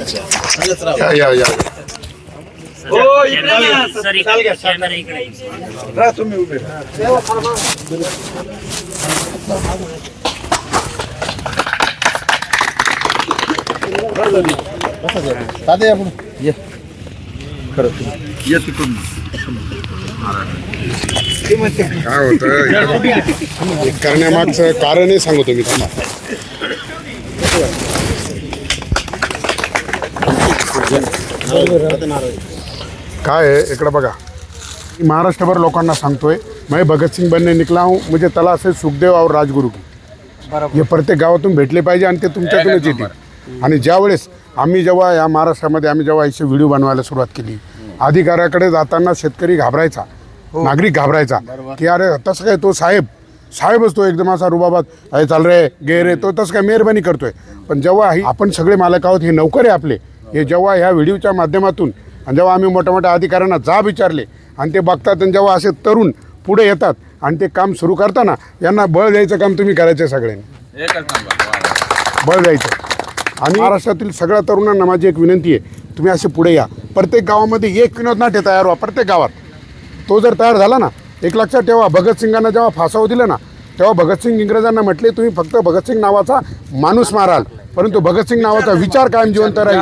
या या या. सर इकडे कॅमेरा इकडे दादा या पुढे. ये. खरं. ये तिकडून. काय होतं करण्यामागचं कारणही सांगतो मी थांबा काय आहे? इकडं बघा. मी महाराष्ट्रभर लोकांना सांगतोय मैं भगत सिंग बनने निकला हूँ मुझे तला से सुखदेव और राजगुरु की. हे प्रत्येक गावातून भेटले पाहिजे आणि ते तुमच्यातूनच येतील. आणि ज्यावेळेस आम्ही जेव्हा या महाराष्ट्रामध्ये आम्ही जेव्हा असे व्हिडिओ बनवायला सुरुवात केली अधिकाऱ्याकडे जाताना शेतकरी घाबरायचा नागरिक घाबरायचा की अरे तसं काय तो साहेब साहेबच तो एकदम असा रुबाबात अरे चाल रे गे रे. तो तसं काय मेहरबानी करतोय. पण जेव्हा ही- आपण सगळे मालक आहोत हे नौकरी आपले हे जेव्हा ह्या व्हिडिओच्या माध्यमातून आणि जेव्हा आम्ही मोठ्या मोठ्या अधिकाऱ्यांना जाब विचारले आणि ते बघतात आणि जेव्हा असे तरुण पुढे येतात आणि ते काम सुरू करताना यांना बळ द्यायचं काम तुम्ही करायचं सगळ्यांनी. बळ द्यायचं. आणि महाराष्ट्रातील सगळ्या तरुणांना माझी एक विनंती आहे तुम्ही असे पुढे या. प्रत्येक गावामध्ये एक विनोद नाट्य तयार व्हा प्रत्येक गावात. तो जर तयार झाला ना एक लक्षात ठेवा भगतसिंगांना जेव्हा फासाव दिलं ना तेव्हा भगतसिंग इंग्रजांना म्हटले तुम्ही फक्त भगतसिंग नावाचा माणूस माराल. परंतु भगतसिंग नावाचा विचार कायम जिवंत राहील.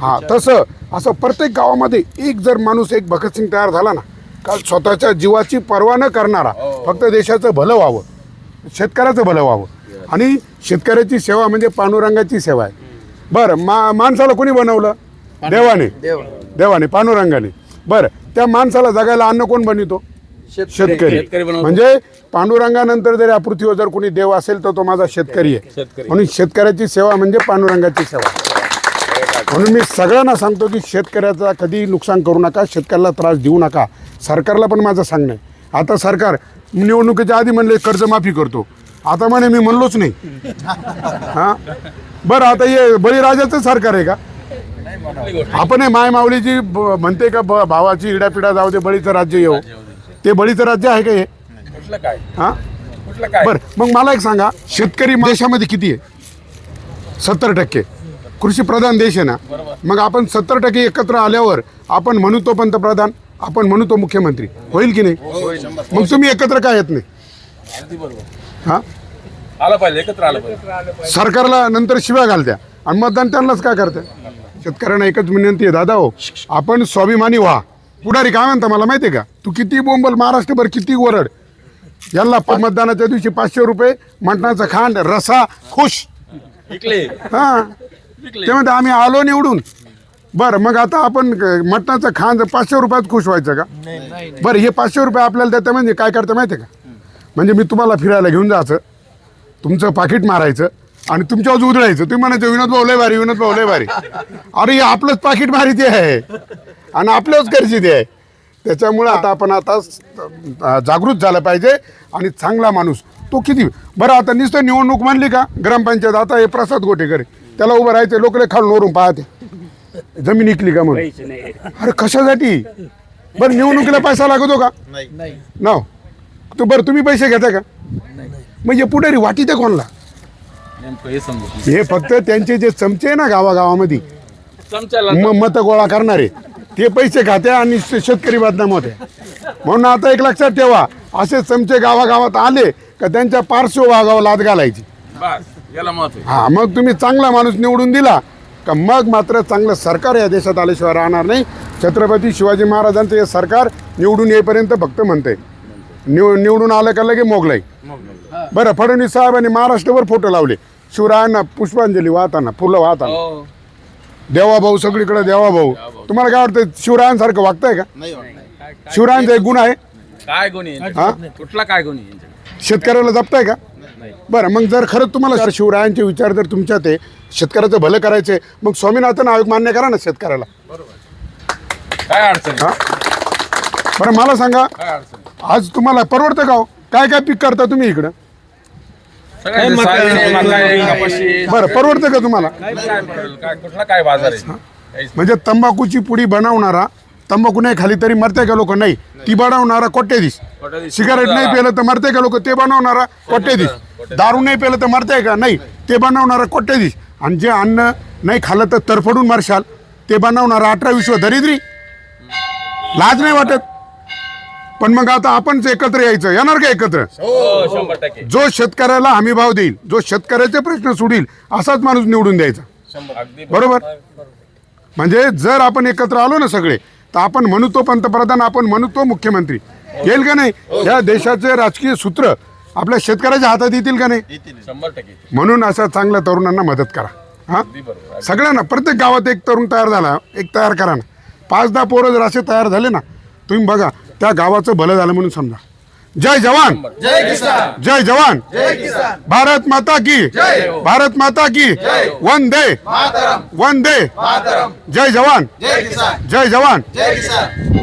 हा तसं असं प्रत्येक गावामध्ये एक जर माणूस एक भगतसिंग तयार झाला ना काल स्वतःच्या जीवाची पर्वा न करणारा फक्त देशाचं भलं व्हावं शेतकऱ्याचं भलं व्हावं. आणि शेतकऱ्याची सेवा म्हणजे पांडुरंगाची सेवा आहे. बरं मा माणसाला कोणी बनवलं? देवाने. देवाने पांडुरंगाने. बरं त्या माणसाला जगायला अन्न कोण बनवितो? शेतकरी. म्हणजे पांडुरंगानंतर जर पृथ्वीवर जर कोणी देव असेल तर तो माझा शेतकरी आहे. म्हणून शेतकऱ्याची सेवा म्हणजे पांडुरंगाची सेवा. म्हणून मी सगळ्यांना सांगतो की शेतकऱ्याचा कधी नुकसान करू नका शेतकऱ्याला त्रास देऊ नका. सरकारला पण माझं सांगणं आहे. आता सरकार निवडणुकीच्या आधी म्हणले कर्जमाफी करतो. आता म्हणे मी म्हणलोच नाही. हां? बरं आता हे बळीराजाचं सरकार आहे का? आपण हे माय माऊलीची म्हणते का भावाची इडापिडा जाऊ दे बळीचं राज्य येऊ ते बळीचं राज्य आहे का हे? कुठलं काय? हां? कुठलं काय? बरं मग मला एक सांगा शेतकरी देशामध्ये किती आहे? सत्तर टक्के. कृषी प्रधान देश आहे ना? मग आपण सत्तर टक्के एकत्र आल्यावर आपण म्हणू तो पंतप्रधान आपण म्हणू तो मुख्यमंत्री. होईल की नाही? मग तुम्ही एकत्र काय येत नाही? अगदी बरोबर. हां? आलं पाहिजे एकत्र आलं पाहिजे. सरकारला नंतर शिव्या घालत्या. आणि मतदान त्यांनाच काय करते शेतकऱ्यांना एकच विनंती आहे दादा हो आपण स्वाभिमानी व्हा. पुढारी काय म्हणता मला माहिती आहे का? तू किती बोंबल महाराष्ट्रभर किती ओरड? यांना प- मतदानाच्या दिवशी पाचशे रुपये मटणाचं खांड रसा खुश. हां. ते म्हणते आम्ही आलो निवडून. बरं मग आता आपण क- मटणाचं खांड पाचशे रुपयात खुश व्हायचं का? बरं हे पाचशे रुपये आपल्याला देतं म्हणजे काय करतं माहिती आहे का? म्हणजे मी तुम्हाला फिरायला घेऊन जायचं तुमचं पाकिट मारायचं आणि तुमच्यावर उधळायचं. तुम्ही म्हणायचं विनोद भाऊ लय भारी विनोद भाऊ लय भारी. अरे हे आपलंच पाकिट मारिती आहे. आणि आपल्याच गरजेचे आहे. त्याच्यामुळे आता आपण आता जागृत झालं पाहिजे आणि चांगला माणूस तो किती बरं आता नुसतं निवडणूक म्हणली का ग्रामपंचायत आता हे प्रसाद गोटेकर. त्याला उभं राहायचं लोक खालून वरून पाहते. जमीन विकली का नाही. अरे कशासाठी? बरं निवडणुकीला पैसा लागतो का? नाव? तू बरं तुम्ही पैसे घेता का? म्हणजे पुढे वाटी ते कोणला? हे हे फक्त त्यांचे जे चमचे आहे ना गावागावामध्ये चमच्याला म मत गोळा करणारे. ते पैसे खाते आणि शेतकरी बदनाम होते म्हणून आता एक लक्षात ठेवा असे चमचे गावागावात आले का त्यांच्या पार्श्वभागावर लाद घालायची. हा मग तुम्ही चांगला माणूस निवडून दिला का मग मात्र चांगलं सरकार या देशात आल्याशिवाय राहणार नाही. छत्रपती शिवाजी महाराजांचं हे सरकार निवडून येईपर्यंत फक्त म्हणते निव निवडून आलं का लगे मोगलाई बरं फडणवीस साहेबांनी महाराष्ट्रभर फोटो लावले. शिवरायांना पुष्पांजली वाहताना फुलं वाहताना. हो. देवा भाऊ सगळीकडे देवा भाऊ. तुम्हाला काय वाटतं शिवरायांसारखं वागताय का? शिवरायांचा एक गुण आहे. काय गुन्हे हा? कुठला काय गुन्हे यांच्याकडे? शेतकऱ्याला जपताय का? बरं मग जर खरंच तुम्हाला जर शिवरायांचे विचार जर तुमच्यात आहे शेतकऱ्याचं भलं करायचे मग स्वामीनाथन आयोग मान्य करा ना शेतकऱ्याला. काय अडचण? आहे? हा? बरं मला सांगा काय अडचण? आहे? आज तुम्हाला परवडतं का हो? काय काय पीक करता तुम्ही इकडं? सोयाबीन, कपाशी, बरं परवडतं का तुम्हाला? काय पडेल? काय कुठला काय बाजार आहे? काहीच म्हणजे तंबाखूची पुडी बनवणारा तंबाखू नाही खाली तरी मरते का लोक? नाही. ती बनवणारा कोट्यधीश नाही. सिगारेट नाही पेलं तर मरते का लोक? ते बनवणारा कोट्यधीश दारू नाही पेलं तर मरते का? नाही. ते बनवणारा कोट्यधीश आणि जे अन्न नाही खाल्लं तर तरफडून मारशाल. ते बनवणार अठरा विश्व दरिद्री. लाज नाही वाटत? पण मग आता आपणच एकत्र यायचं. येणार का एकत्र? हो जो शेतकऱ्याला हमी भाव देईल जो शेतकऱ्याचे प्रश्न सोडील असाच माणूस निवडून द्यायचा. बरोबर. म्हणजे जर आपण एकत्र आलो ना सगळे तर आपण म्हणू तो पंतप्रधान आपण म्हणू तो मुख्यमंत्री. येईल का नाही? या देशाचे राजकीय सूत्र आपल्या शेतकऱ्याच्या हातात येतील का नाही? म्हणून अशा चांगल्या तरुणांना मदत करा. हा? सगळ्यांना प्रत्येक गावात एक तरुण तयार झाला एक तयार करा ना. पाच दहा पोरं जर असे तयार झाले ना तुम्ही बघा त्या गावाचं भलं झालं म्हणून समजा. जय जवान. जय किसान. जय जवान. जय किसान. भारत माता की. भारत माता की. वंदे. मातरम. वंदे. मातरम. जय जवान. जय किसान. जय जवान. जय किसान.